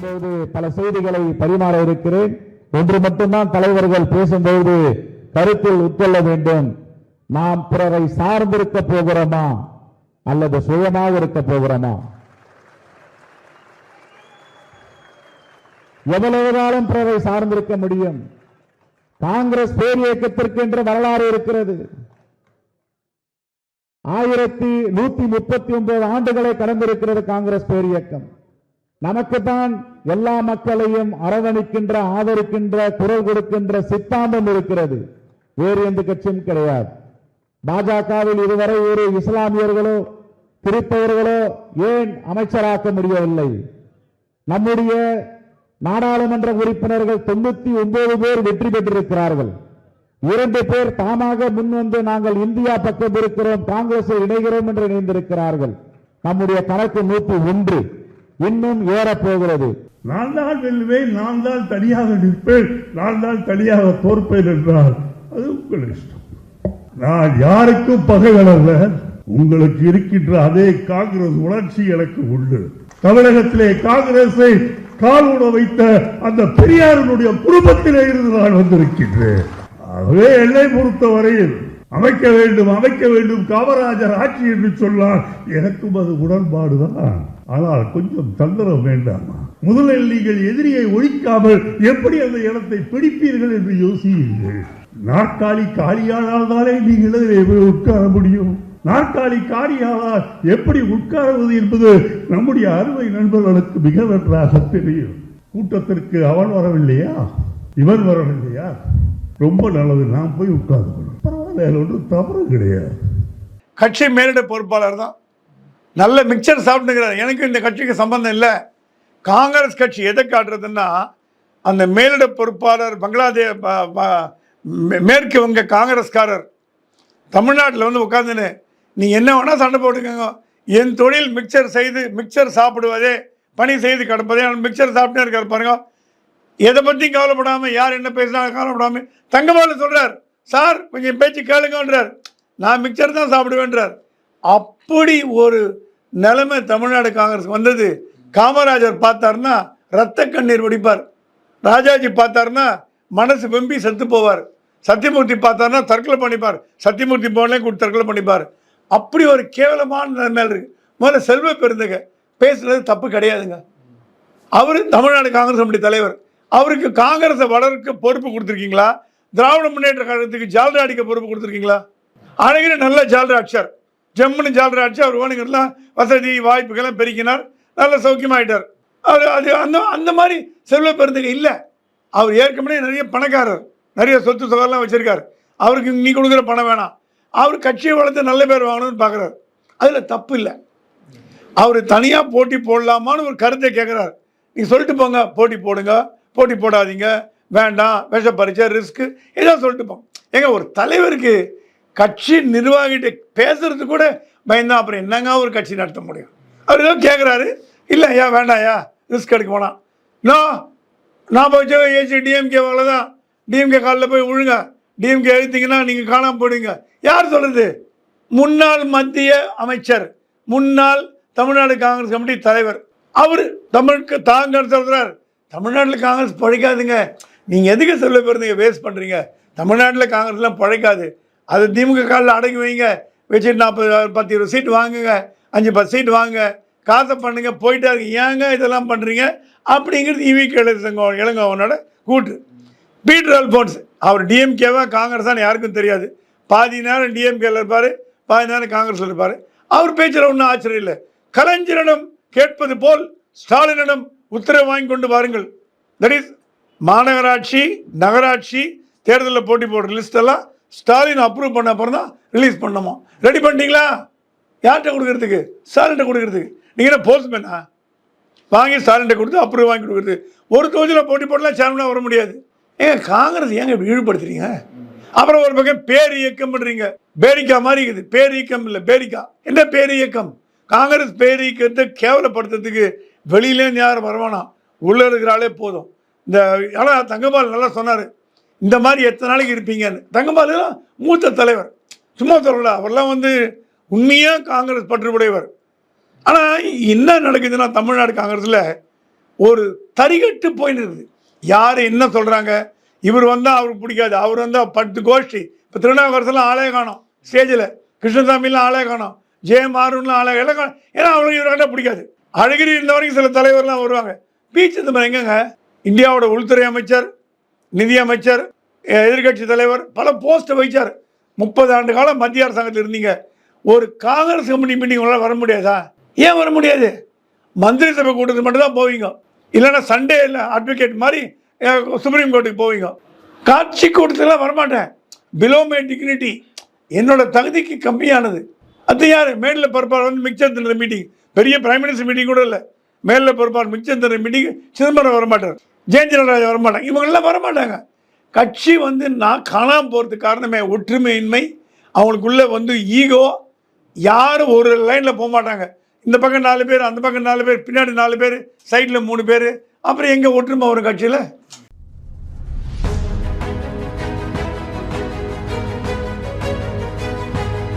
பேசும்போது பல செய்திகளை பரிமாற இருக்கிறேன். ஒன்று மட்டும்தான் தலைவர்கள் பேசும்போது கருத்தில் உட்கொள்ள வேண்டும். நாம் பிறரை சார்ந்திருக்க போகிறோமா? அல்லது சுயமாக இருக்க போகிறோமா? எவ்வளவு காலம் பிறரை சார்ந்திருக்க முடியும்? காங்கிரஸ் பேர் இயக்கத்திற்கு என்று வரலாறு இருக்கிறது. ஆயிரத்தி நூத்தி முப்பத்தி ஒன்பது ஆண்டுகளை கடந்திருக்கிறது காங்கிரஸ் பேர் இயக்கம். நமக்கு தான் எல்லா மக்களையும் அரவணைக்கின்ற ஆதரிக்கின்ற குரல் கொடுக்கின்ற சித்தாந்தம் இருக்கிறது. வேறு எந்த கட்சியும் கிடையாது. பாஜகவில் இதுவரை ஒரு இஸ்லாமியர்களோ கிறிஸ்தவர்களோ ஏன் அமைச்சராக்க முடியவில்லை? நம்முடைய நாடாளுமன்ற உறுப்பினர்கள் தொண்ணூத்தி ஒன்பது பேர் வெற்றி பெற்றிருக்கிறார்கள். இரண்டு பேர் தாமாக முன்வந்து நாங்கள் இந்தியா பக்கம் இருக்கிறோம் காங்கிரஸில் இணைகிறோம் என்று இணைந்திருக்கிறார்கள் நம்முடைய கணக்கு நூற்றி ஒன்று. இன்னும் ஏறப்போகிறது. நான் தான் வெல்லுவேன் நான் தான் தனியாக நிற்பேன் நான் தான் தனியாக தோற்பேன் என்றால் அது உங்கள் இஷ்டம். நான் யாருக்கும் பகைவன் அல்ல. உங்களுக்கு இருக்கின்ற அதே காங்கிரஸ் உணர்ச்சி எனக்கு உண்டு. தமிழகத்திலே காங்கிரஸை காலூட வைத்த அந்த பெரியாரனுடைய குடும்பத்திலே இருந்து நான் வந்திருக்கின்றேன். ஆகவே என்னை பொறுத்தவரையில் அமைக்க வேண்டும் அமைக்க வேண்டும் காமராஜர் ஆட்சி என்று சொன்னால் எனக்கும் அது உடன்பாடுதான். ஆனால் கொஞ்சம் தந்திரம் வேண்டாமா? முதலில் நீங்கள் எதிரியை ஒழிக்காமல் எப்படி அந்த இடத்தை பிடிப்பீர்கள் என்று யோசியுங்கள். நாற்காலி காலியானால் தானே நீங்கள் உட்கார முடியும்? நாற்காலி காலியானால் எப்படி உட்காருவது என்பது நம்முடைய அருமை நண்பர்களுக்கு மிக நன்றாக தெரியும். கூட்டத்திற்கு அவன் வரவில்லையா? இவன் வரவில்லையா? ரொம்ப நல்லது நான் போய் உட்கார்ந்து பரவாயில்ல ஒன்றும் தவறு கிடையாது. கட்சி மேலிட பொறுப்பாளர் தான். நல்ல மிக்சர் சாப்பிட்டுங்கிறார். எனக்கு இந்த கட்சிக்கு சம்பந்தம் இல்லை. காங்கிரஸ் கட்சி எதை காட்டுறதுன்னா அந்த மேலிட பொறுப்பாளர் பங்களாதே ப- ப- மே- மேற்கு வங்க காங்கிரஸ்காரர் தமிழ்நாட்டில் வந்து உட்காந்துன்னு நீ என்ன வேணால் சண்டை போட்டுக்கோங்க. என் தொழில் மிக்சர் செய்து மிக்சர் சாப்பிடுவதே பணி செய்து கிடப்பதே மிக்சர் சாப்பிட்டே இருக்கார் பாருங்க. எதை பற்றியும் கவலைப்படாமல் யார் என்ன பேசினாலும் கவலைப்படாமல் தங்கமால சொல்கிறார் சார் கொஞ்சம் பேச்சு கேளுங்கன்றார். நான் மிக்சர் தான் சாப்பிடுவேன்றார். அப்படி ஒரு நிலைமை தமிழ்நாடு காங்கிரஸ் வந்தது. காமராஜர் பார்த்தாருன்னா ரத்த கண்ணீர் வடிப்பார். ராஜாஜி பார்த்தாருன்னா மனசு வெம்பி செத்து போவார். சத்தியமூர்த்தி பார்த்தாருன்னா தற்கொலை பண்ணிப்பார். சத்தியமூர்த்தி போனே கூட தற்கொலை பண்ணிப்பார். அப்படி ஒரு கேவலமான நிலைமையில் இருக்கு. முதல்ல செல்வ பெருந்தக. பேசுனது தப்பு கிடையாதுங்க. அவர் தமிழ்நாடு காங்கிரஸ் கமிட்டி தலைவர். அவருக்கு காங்கிரஸை வளர்க்க பொறுப்பு கொடுத்துருக்கீங்களா? திராவிட முன்னேற்ற கழகத்துக்கு ஜால்ரா அடிக்க பொறுப்பு கொடுத்துருக்கீங்களா? அழகிரி நல்ல ஜால்ரா அடிச்சார். ஜம்முன்னு ஜாலரை அடிச்சு அவர் ஓனுங்கெல்லாம் வசதி வாய்ப்புகள்லாம் பெருக்கினார். நல்ல சௌக்கியமாயிட்டார். அவர் அது அந்த அந்த மாதிரி செல்வ பெருந்தகை இல்லை. அவர் ஏற்கனவே நிறைய பணக்காரர் நிறைய சொத்து சுகர்லாம் வச்சுருக்கார். அவருக்கு நீ கொடுக்குற பணம் வேணாம். அவர் கட்சியை வளர்த்து நல்ல பேர் வாங்கணும்னு பார்க்குறாரு அதில் தப்பு இல்லை. அவர் தனியாக போட்டி போடலாமான்னு ஒரு கருத்தை கேட்குறாரு நீ சொல்லிட்டு போங்க போட்டி போடுங்க போட்டி போடாதீங்க வேண்டாம் விஷ பரீட்சை ரிஸ்க்கு ஏதோ சொல்லிட்டு போங்க ஏங்க ஒரு தலைவருக்கு கட்சி நிர்வாகிகிட்ட பேசுறது கூட பயந்தான் அப்புறம் என்னங்க ஒரு கட்சி நடத்த முடியும்? அவர் ஏதோ கேட்குறாரு இல்லை ஐயா வேண்டாம் ஐயா ரிஸ்க் எடுக்க போனால் நோ நான் போய் ஏசி டிஎம்கே தான் டிஎம்கே காலில் போய் விழுங்க. டிஎம்கே எழுத்திங்கன்னா நீங்கள் காணாமல் போடுவீங்க யார் சொல்கிறது முன்னாள் மத்திய அமைச்சர் முன்னாள் தமிழ்நாடு காங்கிரஸ் கமிட்டி தலைவர். அவர் தமிழுக்கு தாங்க சொல்கிறார் தமிழ்நாட்டில் காங்கிரஸ் பழைக்காதுங்க. நீங்கள் எதுக்கு சொல்ல போகிறீங்க வேஸ்ட் பண்ணுறீங்க தமிழ்நாட்டில் காங்கிரஸ்லாம் பழைக்காது. அது திமுக காலில் அடங்கி வைங்க. வச்சுட்டு நாற்பது பத்து இருபது சீட் வாங்குங்க. அஞ்சு பத்து சீட் வாங்க. காசை பண்ணுங்க. போயிட்டா இருக்கு ஏங்க இதெல்லாம் பண்ணுறீங்க அப்படிங்கிறது இவி இளங்கோ இளங்கோவனோட கூட்டு பீட்டர் அல்போன்ஸ் அவர் டிஎம்கேவா காங்கிரஸான்னு யாருக்கும் தெரியாது. பாதி நேரம் டிஎம்கேல இருப்பார் பாதி நேரம் காங்கிரஸில் இருப்பார். அவர் பேச்சில் ஒன்றும் ஆச்சரியம் இல்லை. கலைஞரிடம் கேட்பது போல் ஸ்டாலினிடம் உத்தரவு வாங்கி கொண்டு வாருங்கள். தட் இஸ் மாநகராட்சி நகராட்சி தேர்தலில் போட்டி போடுற லிஸ்ட் எல்லாம் ஸ்டாலின் அப்ரூவ் பண்ண அப்புறம் தான் ரிலீஸ் பண்ணணுமா? ரெடி பண்ணிட்டீங்களா? யார்கிட்ட கொடுக்கறதுக்கு? ஸ்டாலின்ட்ட கொடுக்கறதுக்கு. நீங்கள் என்ன போஸ்ட்மேனா வாங்கி ஸ்டாலின்ட்ட கொடுத்து அப்ரூவ் வாங்கி கொடுக்குறது. ஒரு தொகுதியில் போட்டி போடலாம் சேர்மனாக வர முடியாது. ஏங்க காங்கிரஸ் ஏங்க இப்படி இழிவுபடுத்துறீங்க அப்புறம் ஒரு பக்கம் பேர் இயக்கம் பண்ணுறீங்க பேரிக்கா மாதிரி இருக்குது. பேர் இயக்கம் இல்லை பேரிக்கா. என்ன பேர் இயக்கம்? காங்கிரஸ் பேர் இயக்கத்தை கேவலப்படுத்துறதுக்கு வெளியிலேருந்து யாரும் வரவானா? உள்ளே இருக்கிறாலே போதும். இந்த ஆனால் தங்கபால் நல்லா சொன்னார். இந்த மாதிரி எத்தனை நாளைக்கு இருப்பீங்கன்னு. தங்கபால் மூத்த தலைவர். சும்மா சொல்லல அவர்லாம் வந்து உண்மையாக காங்கிரஸ் பற்றுடையவர் ஆனால் என்ன நடக்குதுன்னா தமிழ்நாடு காங்கிரஸில் ஒரு தரிகட்டு இருக்குது யார் என்ன சொல்கிறாங்க இவர் வந்தால் அவருக்கு பிடிக்காது. அவர் வந்தால் பத்து கோஷ்டி. இப்போ திருநாவுக்கரசெல்லாம் ஆளே காணும். ஸ்டேஜில் கிருஷ்ணசாமிலாம் ஆளே காணும். ஜெயம் ஆருன்லாம் ஆளே எல்லாம் காணும். ஏன்னா அவங்களுக்கு இவர்கிட்ட பிடிக்காது. அழகிரி இருந்த வரைக்கும் சில தலைவர்லாம் வருவாங்க. பி சிதம்பரம் எங்கங்க? இந்தியாவோட உள்துறை அமைச்சர் நிதியமைச்சர் எதிர்கட்சி தலைவர் பல போஸ்ட்டை வைச்சார். முப்பது ஆண்டு காலம் மத்திய அரசாங்கத்தில் இருந்தீங்க. ஒரு காங்கிரஸ் கம்பெனி மீட்டிங் உங்களால் வர முடியாதா? ஏன் வர முடியாது? மந்திரி சபை கூட்டத்துக்கு மட்டும் தான் போவீங்க. இல்லைன்னா சண்டே இல்லை அட்வொகேட் மாதிரி சுப்ரீம் கோர்ட்டுக்கு போவீங்க. காட்சி கூட்டத்துக்குலாம் வரமாட்டேன். பிலோ மை டிக்னிட்டி என்னோட தகுதிக்கு கம்மியானது. அது யார்? மேலில் பொறுப்பார் வந்து மிக்சர் தின்ற மீட்டிங் பெரிய பிரைம் மினிஸ்டர் மீட்டிங் கூட இல்லை. மேலில் பொறுப்பார் மிக்சர் தின்ற மீட்டிங் சிதம்பரம் வரமாட்டார். ஜெயந்திரராஜா வரமாட்டாங்க. இவங்கெல்லாம் வரமாட்டாங்க. கட்சி வந்து நான் காணாமல் போகிறதுக்கு காரணமே ஒற்றுமையின்மை. அவங்களுக்குள்ளே வந்து ஈகோ. யாரும் ஒரு லைனில் போக மாட்டாங்க. இந்த பக்கம் நாலு பேர் அந்த பக்கம் நாலு பேர் பின்னாடி நாலு பேர் சைடில் மூணு பேர். அப்புறம் எங்கே ஒற்றுமை வரும் கட்சியில்?